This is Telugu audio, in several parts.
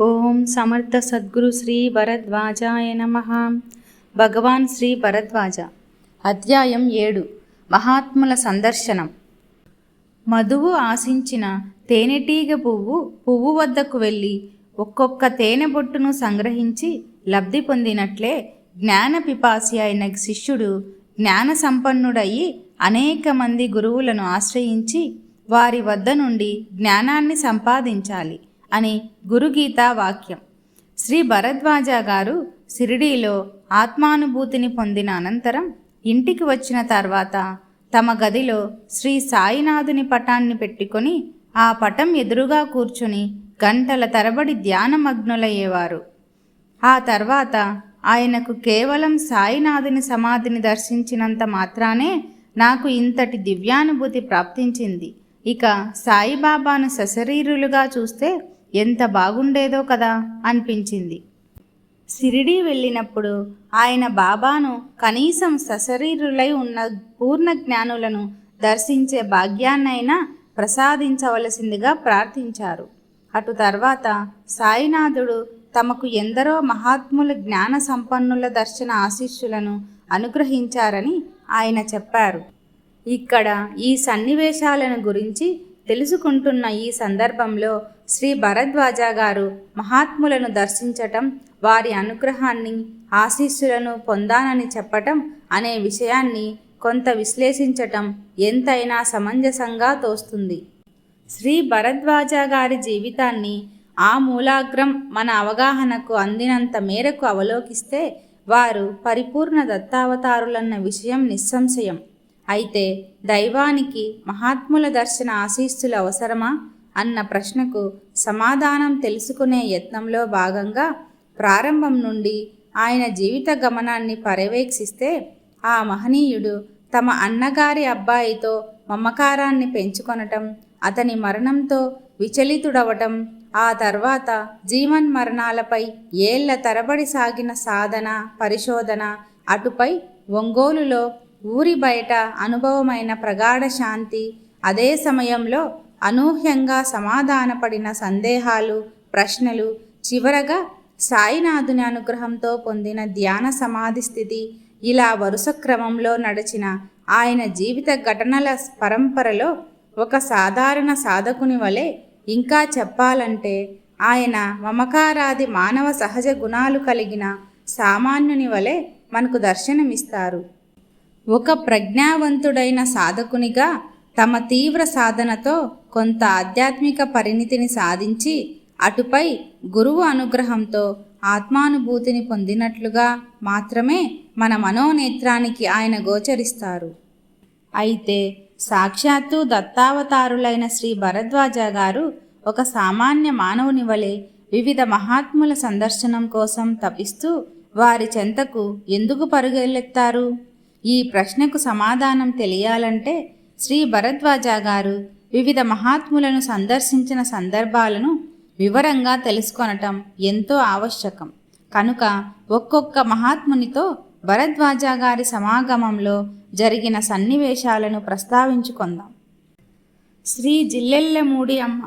ఓం సమర్థ సద్గురు శ్రీ భరద్వాజాయ నమ. భగవాన్ శ్రీ భరద్వాజ. అధ్యాయం ఏడు. మహాత్ముల సందర్శనం. మధువు ఆశించిన తేనెటీగ పువ్వు పువ్వు వద్దకు వెళ్ళి ఒక్కొక్క తేనె బొట్టును సంగ్రహించి లబ్ధి పొందినట్లే జ్ఞాన పిపాసి అయిన శిష్యుడు జ్ఞాన సంపన్నుడయ్యి అనేక మంది గురువులను ఆశ్రయించి వారి వద్ద నుండి జ్ఞానాన్ని సంపాదించాలి. అని గురుగీతా వాక్యం. శ్రీ భరద్వాజ గారు సిరిడీలో ఆత్మానుభూతిని పొందిన అనంతరం ఇంటికి వచ్చిన తర్వాత తమ గదిలో శ్రీ సాయినాథుని పటాన్ని పెట్టుకొని ఆ పటం ఎదురుగా కూర్చుని గంటల తరబడి ధ్యానమగ్నులయ్యేవారు. ఆ తర్వాత ఆయనకు కేవలం సాయినాథుని సమాధిని దర్శించినంత మాత్రానే నాకు ఇంతటి దివ్యానుభూతి ప్రాప్తించింది. ఇక సాయిబాబాను సశరీరులుగా చూస్తే ఎంత బాగుండేదో కదా అనిపించింది. సిరిడి వెళ్ళినప్పుడు ఆయన బాబాను కనీసం సశరీరులై ఉన్న పూర్ణ జ్ఞానులను దర్శించే భాగ్యాన్నైనా ప్రసాదించవలసిందిగా ప్రార్థించారు. అటు తర్వాత సాయినాథుడు తమకు ఎందరో మహాత్ముల జ్ఞాన సంపన్నుల దర్శన ఆశీస్సులను అనుగ్రహించారని ఆయన చెప్పారు. ఇక్కడ ఈ సన్నివేశాలను గురించి తెలుసుకుంటున్న ఈ సందర్భంలో శ్రీ భరద్వాజ గారు మహాత్ములను దర్శించటం వారి అనుగ్రహాన్ని ఆశీస్సులను పొందానని చెప్పటం అనే విషయాన్ని కొంత విశ్లేషించటం ఎంతైనా సమంజసంగా తోస్తుంది. శ్రీ భరద్వాజ గారి జీవితాన్ని ఆ మూలాగ్రం మన అవగాహనకు అందినంత మేరకు అవలోకిస్తే వారు పరిపూర్ణ దత్తావతారులన్న విషయం నిస్సంశయం. అయితే దైవానికి మహాత్ముల దర్శన ఆశీస్సులు అవసరమా? అన్న ప్రశ్నకు సమాధానం తెలుసుకునే యత్నంలో భాగంగా ప్రారంభం నుండి ఆయన జీవిత గమనాన్ని పర్యవేక్షిస్తే ఆ మహనీయుడు తమ అన్నగారి అబ్బాయితో మమకారాన్ని పెంచుకొనటం అతని మరణంతో విచలితుడవటం ఆ తర్వాత జీవన్ మరణాలపై ఏళ్ళ తరబడి సాగిన సాధన పరిశోధన అటుపై ఒంగోలులో ఊరి బయట అనుభవమైన ప్రగాఢ శాంతి అదే సమయంలో అనూహ్యంగా సమాధానపడిన సందేహాలు ప్రశ్నలు చివరగా సాయినాథుని అనుగ్రహంతో పొందిన ధ్యాన సమాధి స్థితి ఇలా వరుస క్రమంలో నడిచిన ఆయన జీవిత ఘటనల పరంపరలో ఒక సాధారణ సాధకుని వలె ఇంకా చెప్పాలంటే ఆయన మమకారాది మానవ సహజ గుణాలు కలిగిన సామాన్యుని వలె మనకు దర్శనమిస్తారు. ఒక ప్రజ్ఞావంతుడైన సాధకునిగా తమ తీవ్ర సాధనతో కొంత ఆధ్యాత్మిక పరిణితిని సాధించి అటుపై గురువు అనుగ్రహంతో ఆత్మానుభూతిని పొందినట్లుగా మాత్రమే మన మనోనేత్రానికి ఆయన గోచరిస్తారు. అయితే సాక్షాత్తు దత్తావతారులైన శ్రీ భరద్వాజ గారు ఒక సామాన్య మానవుని వలె వివిధ మహాత్ముల సందర్శనం కోసం తపిస్తూ వారి చెంతకు ఎందుకు పరుగెలెత్తారు ఈ ప్రశ్నకు సమాధానం తెలియాలంటే శ్రీ భరద్వాజ గారు వివిధ మహాత్ములను సందర్శించిన సందర్భాలను వివరంగా తెలుసుకొనటం ఎంతో ఆవశ్యకం. కనుక ఒక్కొక్క మహాత్మునితో భరద్వాజ గారి సమాగమంలో జరిగిన సన్నివేశాలను ప్రస్తావించుకుందాం. శ్రీ జిల్లెల్లమూడి అమ్మ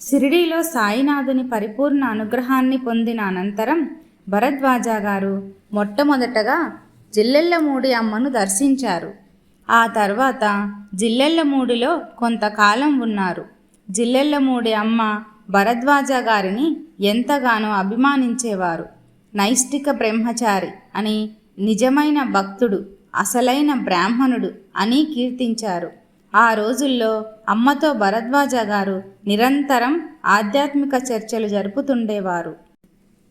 షిరిడీలో సాయినాథుని పరిపూర్ణ అనుగ్రహాన్ని పొందిన అనంతరం భరద్వాజ గారు మొట్టమొదటగా జిల్లెల్లమూడి అమ్మను దర్శించారు. ఆ తర్వాత జిల్లెల్లమూడిలో కొంతకాలం ఉన్నారు. జిల్లెల్లమూడి అమ్మ భరద్వాజ గారిని ఎంతగానో అభిమానించేవారు. నైష్టిక బ్రహ్మచారి అని నిజమైన భక్తుడు అసలైన బ్రాహ్మణుడు అని కీర్తించారు. ఆ రోజుల్లో అమ్మతో భరద్వాజ గారు నిరంతరం ఆధ్యాత్మిక చర్చలు జరుపుతుండేవారు.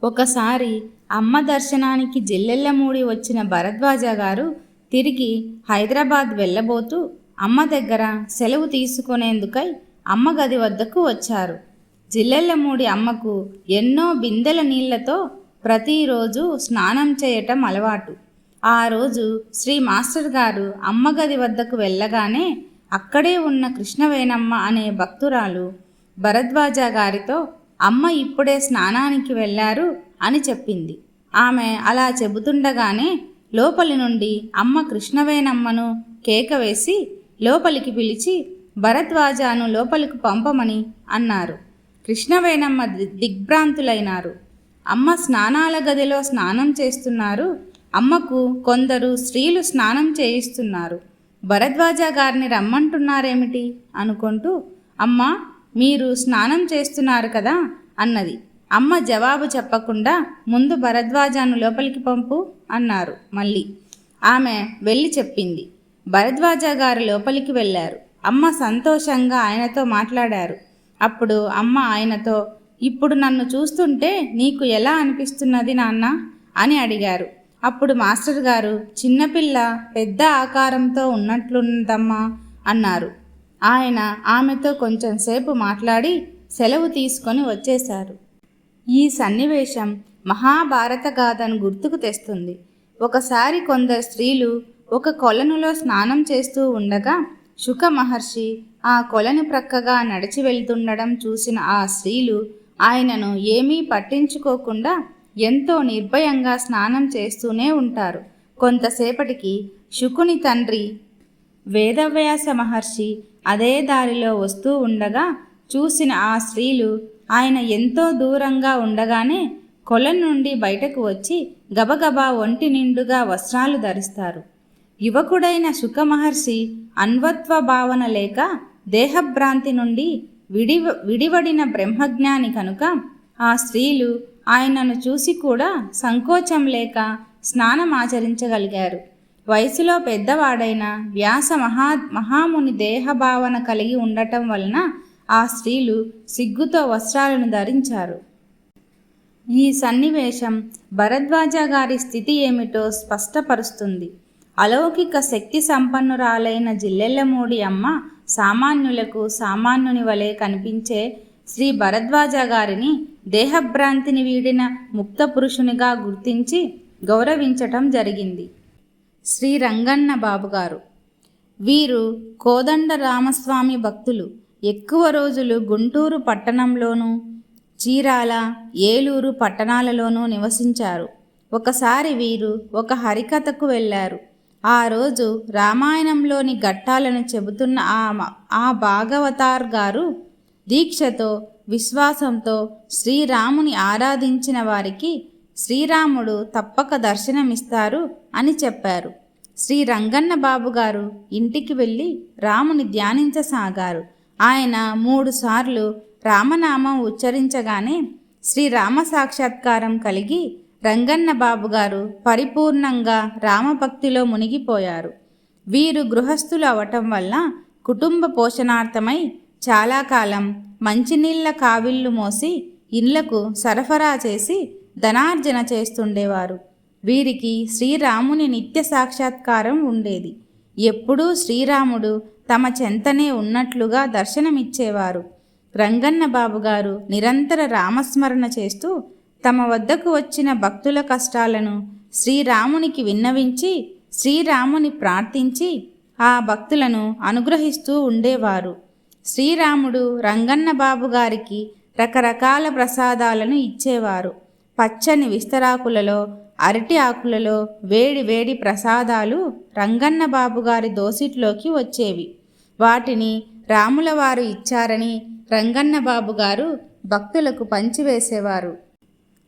ఒకసారి అమ్మ దర్శనానికి జిల్లెల్లమూడి వచ్చిన భరద్వాజ గారు తిరిగి హైదరాబాద్ వెళ్ళబోతూ అమ్మ దగ్గర సెలవు తీసుకునేందుకై అమ్మ గది వద్దకు వచ్చారు. జిల్లెల్లమూడి అమ్మకు ఎన్నో బిందెల నీళ్ళతో ప్రతిరోజు స్నానం చేయటం అలవాటు. ఆ రోజు శ్రీ మాస్టర్ గారు అమ్మ గది వద్దకు వెళ్ళగానే అక్కడే ఉన్న కృష్ణవేణమ్మ అనే భక్తురాలు భరద్వాజ గారితో అమ్మ ఇప్పుడే స్నానానికి వెళ్ళారు అని చెప్పింది. ఆమె అలా చెబుతుండగానే లోపలి నుండి అమ్మ కృష్ణవేణమ్మను కేక వేసి లోపలికి పిలిచి భరద్వాజాను లోపలికి పంపమని అన్నారు. కృష్ణవేణమ్మ ది- దిగ్భ్రాంతులైనారు. అమ్మ స్నానాల గదిలో స్నానం చేస్తున్నారు. అమ్మకు కొందరు స్త్రీలు స్నానం చేయిస్తున్నారు. భరద్వాజ గారిని రమ్మంటున్నారేమిటి? అనుకుంటూ అమ్మ మీరు స్నానం చేస్తున్నారు కదా అన్నది. అమ్మ జవాబు చెప్పకుండా ముందు భరద్వాజాను లోపలికి పంపు. అన్నారు మళ్ళీ. ఆమె వెళ్ళి చెప్పింది. భరద్వాజ గారు లోపలికి వెళ్ళారు. అమ్మ సంతోషంగా ఆయనతో మాట్లాడారు. అప్పుడు అమ్మ ఆయనతో ఇప్పుడు నన్ను చూస్తుంటే నీకు ఎలా అనిపిస్తున్నది నాన్న? అని అడిగారు. అప్పుడు మాస్టర్ గారు చిన్నపిల్ల పెద్ద ఆకారంతో ఉన్నట్లున్నదమ్మా అన్నారు. ఆయన ఆమెతో కొంచెం సేపు మాట్లాడి సెలవు తీసుకొని వచ్చేశారు. ఈ సన్నివేశం మహాభారత గాథను గుర్తుకు తెస్తుంది. ఒకసారి కొందరు స్త్రీలు ఒక కొలనులో స్నానం చేస్తూ ఉండగా శుక మహర్షి ఆ కొలను ప్రక్కగా నడిచి వెళ్తుండడం చూసిన ఆ స్త్రీలు ఆయనను ఏమీ పట్టించుకోకుండా ఎంతో నిర్భయంగా స్నానం చేస్తూనే ఉంటారు. కొంతసేపటికి శుకుని తండ్రి వేదవ్యాస మహర్షి అదే దారిలో వస్తూ ఉండగా చూసిన ఆ స్త్రీలు ఆయన ఎంతో దూరంగా ఉండగానే కొలం నుండి బయటకు వచ్చి గబగబా ఒంటి నిండుగా వస్త్రాలు ధరిస్తారు. యువకుడైన సుఖమహర్షి అన్వత్వ భావన లేక దేహభ్రాంతి నుండి విడి విడివడిన బ్రహ్మజ్ఞాని కనుక ఆ స్త్రీలు ఆయనను చూసి కూడా సంకోచం లేక స్నానం ఆచరించగలిగారు. వయసులో పెద్దవాడైన వ్యాస మహా మహాముని దేహభావన కలిగి ఉండటం వలన ఆ స్త్రీలు సిగ్గుతో వస్త్రాలను ధరించారు. ఈ సన్నివేశం భరద్వాజ గారి స్థితి ఏమిటో స్పష్టపరుస్తుంది. అలౌకిక శక్తి సంపన్నురాలైన జిల్లెళ్ళమూడి అమ్మ సామాన్యులకు సామాన్యుని వలె కనిపించే శ్రీ భరద్వాజ గారిని దేహభ్రాంతిని వీడిన ముక్త పురుషునిగా గుర్తించి గౌరవించటం జరిగింది. శ్రీ రంగన్న బాబు గారు. వీరు కోదండ రామస్వామి భక్తులు. ఎక్కువ రోజులు గుంటూరు పట్టణంలోనూ చీరాల ఏలూరు పట్టణాలలోనూ నివసించారు. ఒకసారి వీరు ఒక హరికథకు వెళ్ళారు. ఆ రోజు రామాయణంలోని ఘట్టాలను చెబుతున్న ఆ ఆ భాగవతార్ గారు దీక్షతో విశ్వాసంతో శ్రీరాముని ఆరాధించిన వారికి శ్రీరాముడు తప్పక దర్శనమిస్తారు అని చెప్పారు. శ్రీ రంగన్న బాబు గారు ఇంటికి వెళ్ళి రాముని ధ్యానించసాగారు. ఆయన మూడుసార్లు రామనామం ఉచ్చరించగానే శ్రీరామ సాక్షాత్కారం కలిగి రంగన్న బాబు గారు పరిపూర్ణంగా రామభక్తిలో మునిగిపోయారు. వీరు గృహస్థులు అవటం వల్ల కుటుంబ పోషణార్థమై చాలా కాలం మంచినీళ్ళ కావిళ్ళు మోసి ఇళ్ళకు సరఫరా చేసి ధనార్జన చేస్తుండేవారు. వీరికి శ్రీరాముని నిత్య సాక్షాత్కారం ఉండేది. ఎప్పుడూ శ్రీరాముడు తమ చెంతనే ఉన్నట్లుగా దర్శనమిచ్చేవారు. రంగన్న బాబు గారు నిరంతర రామస్మరణ చేస్తూ తమ వద్దకు వచ్చిన భక్తుల కష్టాలను శ్రీరామునికి విన్నవించి శ్రీరాముని ప్రార్థించి ఆ భక్తులను అనుగ్రహిస్తూ ఉండేవారు. శ్రీరాముడు రంగన్న బాబు గారికి రకరకాల ప్రసాదాలను ఇచ్చేవారు. పచ్చని విస్తరాకులలో అరటి ఆకులలో వేడి వేడి ప్రసాదాలు రంగన్న బాబు గారి దోసిట్లోకి వచ్చేవి. వాటిని రాముల వారు ఇచ్చారని రంగన్న బాబు గారు భక్తులకు పంచివేసేవారు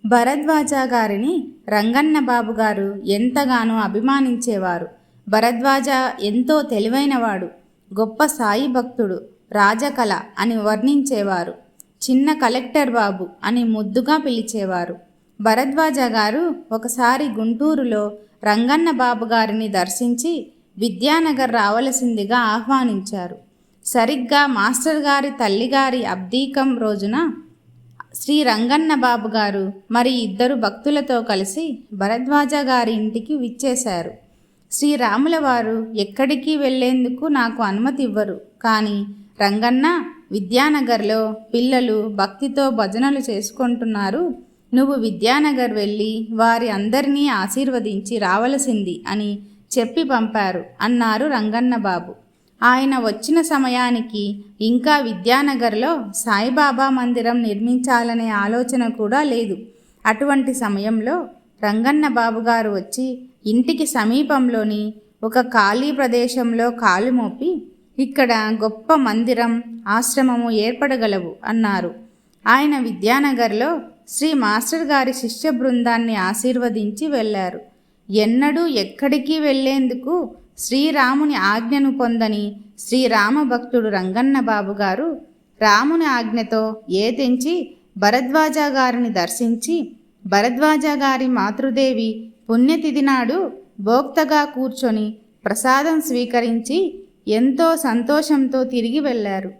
భరద్వాజ గారిని రంగన్న బాబు గారు ఎంతగానో అభిమానించేవారు. భరద్వాజ ఎంతో తెలివైనవాడు గొప్ప సాయి భక్తుడు రాజకళ అని వర్ణించేవారు చిన్న కలెక్టర్ బాబు అని ముద్దుగా పిలిచేవారు. భరద్వాజ గారు ఒకసారి గుంటూరులో రంగన్న బాబు గారిని దర్శించి విద్యానగర్ రావలసిందిగా ఆహ్వానించారు. సరిగ్గా మాస్టర్ గారి తల్లిగారి అబ్దీకం రోజున శ్రీ రంగన్న బాబు గారు మరి ఇద్దరు భక్తులతో కలిసి భరద్వాజ గారి ఇంటికి విచ్చేశారు. శ్రీరాముల వారు ఎక్కడికి వెళ్ళేందుకు నాకు అనుమతి ఇవ్వరు. కానీ రంగన్న విద్యానగర్లో పిల్లలు భక్తితో భజనలు చేసుకుంటున్నారు. నువ్వు విద్యానగర్ వెళ్ళి వారి అందరినీ ఆశీర్వదించి రావలసింది అని చెప్పి పంపారు అన్నారు రంగన్న బాబు. ఆయన వచ్చిన సమయానికి ఇంకా విద్యానగర్లో సాయిబాబా మందిరం నిర్మించాలనే ఆలోచన కూడా లేదు. అటువంటి సమయంలో రంగన్న బాబు గారు వచ్చి ఇంటికి సమీపంలోని ఒక ఖాళీ ప్రదేశంలో కాలు మోపి ఇక్కడ గొప్ప మందిరం ఆశ్రమము ఏర్పడగలవు అన్నారు. ఆయన విద్యానగర్లో శ్రీ మాస్టర్ గారి శిష్య బృందాన్ని ఆశీర్వదించి వెళ్ళారు. ఎన్నడూ ఎక్కడికి వెళ్ళేందుకు శ్రీరాముని ఆజ్ఞను పొందని శ్రీరామ భక్తుడు రంగన్న బాబు గారు రాముని ఆజ్ఞతో ఏ తెంచి భరద్వాజ గారిని దర్శించి భరద్వాజ గారి మాతృదేవి పుణ్యతిథి నాడు భోక్తగా కూర్చొని ప్రసాదం స్వీకరించి ఎంతో సంతోషంతో తిరిగి వెళ్ళారు.